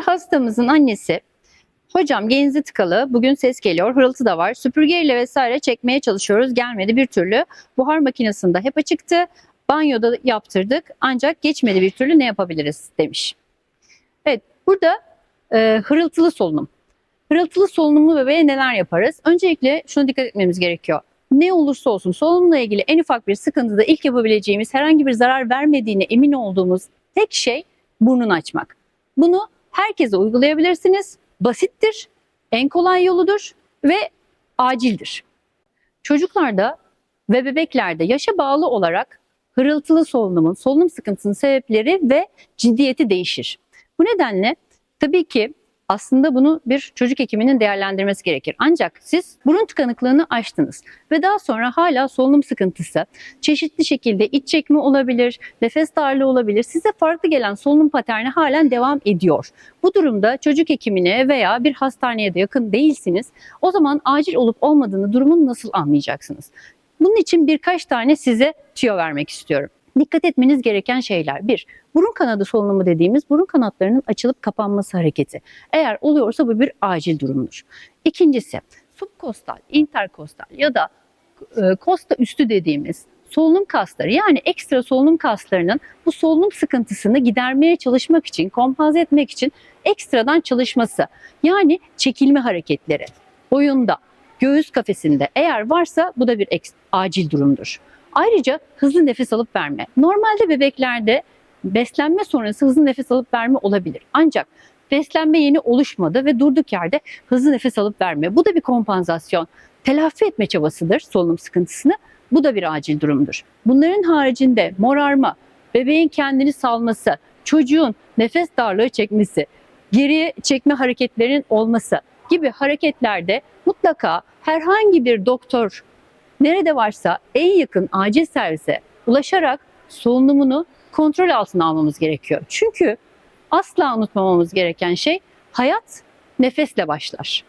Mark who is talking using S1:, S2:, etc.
S1: hastamızın annesi Hocam genzi tıkalı. Bugün ses geliyor. Hırıltı da var. Süpürgeyle vesaire çekmeye çalışıyoruz. Gelmedi bir türlü. Buhar makinesinde hep açıktı. Banyoda yaptırdık. Ancak geçmedi bir türlü ne yapabiliriz demiş. Evet burada e, hırıltılı solunum. Hırıltılı solunumlu bebeğe neler yaparız? Öncelikle şuna dikkat etmemiz gerekiyor. Ne olursa olsun solunumla ilgili en ufak bir sıkıntıda ilk yapabileceğimiz herhangi bir zarar vermediğine emin olduğumuz tek şey burnunu açmak. Bunu herkese uygulayabilirsiniz. Basittir, en kolay yoludur ve acildir. Çocuklarda ve bebeklerde yaşa bağlı olarak hırıltılı solunumun, solunum sıkıntısının sebepleri ve ciddiyeti değişir. Bu nedenle tabii ki aslında bunu bir çocuk hekiminin değerlendirmesi gerekir. Ancak siz burun tıkanıklığını aştınız ve daha sonra hala solunum sıkıntısı, çeşitli şekilde iç çekme olabilir, nefes darlığı olabilir. Size farklı gelen solunum paterni halen devam ediyor. Bu durumda çocuk hekimine veya bir hastaneye de yakın değilsiniz. O zaman acil olup olmadığını durumun nasıl anlayacaksınız? Bunun için birkaç tane size tüyo vermek istiyorum. Dikkat etmeniz gereken şeyler. Bir, burun kanadı solunumu dediğimiz burun kanatlarının açılıp kapanması hareketi. Eğer oluyorsa bu bir acil durumdur. İkincisi, subkostal, interkostal ya da e, kosta üstü dediğimiz solunum kasları yani ekstra solunum kaslarının bu solunum sıkıntısını gidermeye çalışmak için, kompanze etmek için ekstradan çalışması. Yani çekilme hareketleri. Boyunda, göğüs kafesinde eğer varsa bu da bir acil durumdur. Ayrıca hızlı nefes alıp verme. Normalde bebeklerde beslenme sonrası hızlı nefes alıp verme olabilir. Ancak beslenme yeni oluşmadı ve durduk yerde hızlı nefes alıp verme. Bu da bir kompansasyon. Telafi etme çabasıdır solunum sıkıntısını. Bu da bir acil durumdur. Bunların haricinde morarma, bebeğin kendini salması, çocuğun nefes darlığı çekmesi, geriye çekme hareketlerinin olması gibi hareketlerde mutlaka herhangi bir doktor nerede varsa en yakın acil servise ulaşarak solunumunu kontrol altına almamız gerekiyor. Çünkü asla unutmamamız gereken şey hayat nefesle başlar.